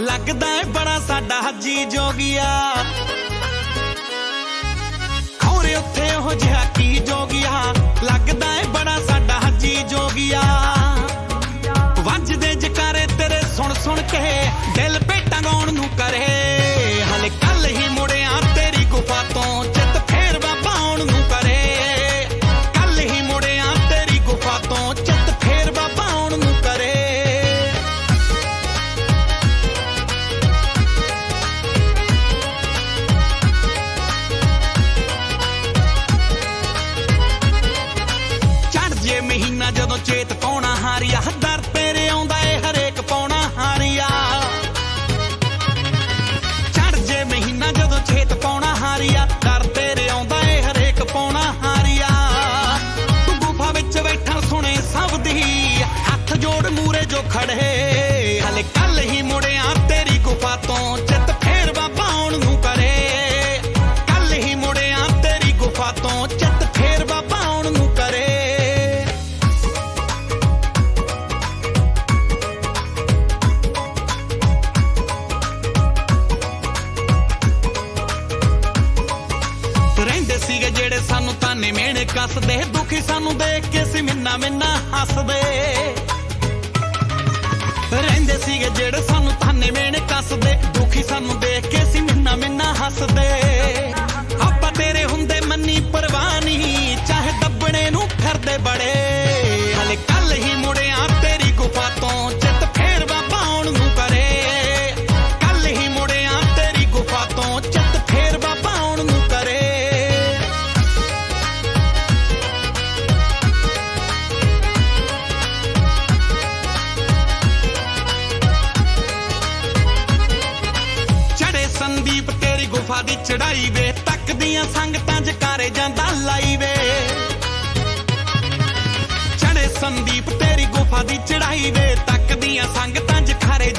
ਲੱਗਦਾ ਏ ਬੜਾ ਸਾਡਾ ਹੱਜੀ ਜੋਗੀਆ। ਖੌਰੇ ਉੱਥੇ ਉਹ ਜਿਹਾ ਕੀ ਜੋਗੀਆ। ਲੱਗਦਾ ਏ ਬੜਾ ਸਾਡਾ ਹੱਜੀ ਜੋਗੀਆ। ਕੱਸਦੇ, ਦੁਖੀ ਸਾਨੂੰ ਦੇਖ ਕੇ ਸੀ ਮਿੰਨਾ ਮਿੰਨਾ ਹੱਸਦੇ। ਰਹਿੰਦੇ ਸੀਗੇ ਜਿਹੜੇ ਸਾਨੂੰ ਤਾਨੇ ਮੇਣ ਕੱਸਦੇ, ਦੁਖੀ ਸਾਨੂੰ ਦੇਖ ਕੇ ਸੀ ਮਿੰਨਾ ਮਿੰਨਾ ਹੱਸਦੇ। ਬਾਬਾ ਦੀ ਚੜਾਈ ਵੇ। ਤੱਕਦੀਆਂ ਸੰਗਤਾਂ ਚ ਕਾਰੇ ਜਾਂਦਾ ਲਾਈ ਵੇ ਚੜੇ ਸੰਦੀਪ, ਤੇਰੀ ਗੁਫਾ ਦੀ ਚੜਾਈ ਵੇ। ਤੱਕਦੀਆਂ ਸੰਗਤਾਂ ਚ ਜਕਾਰੇ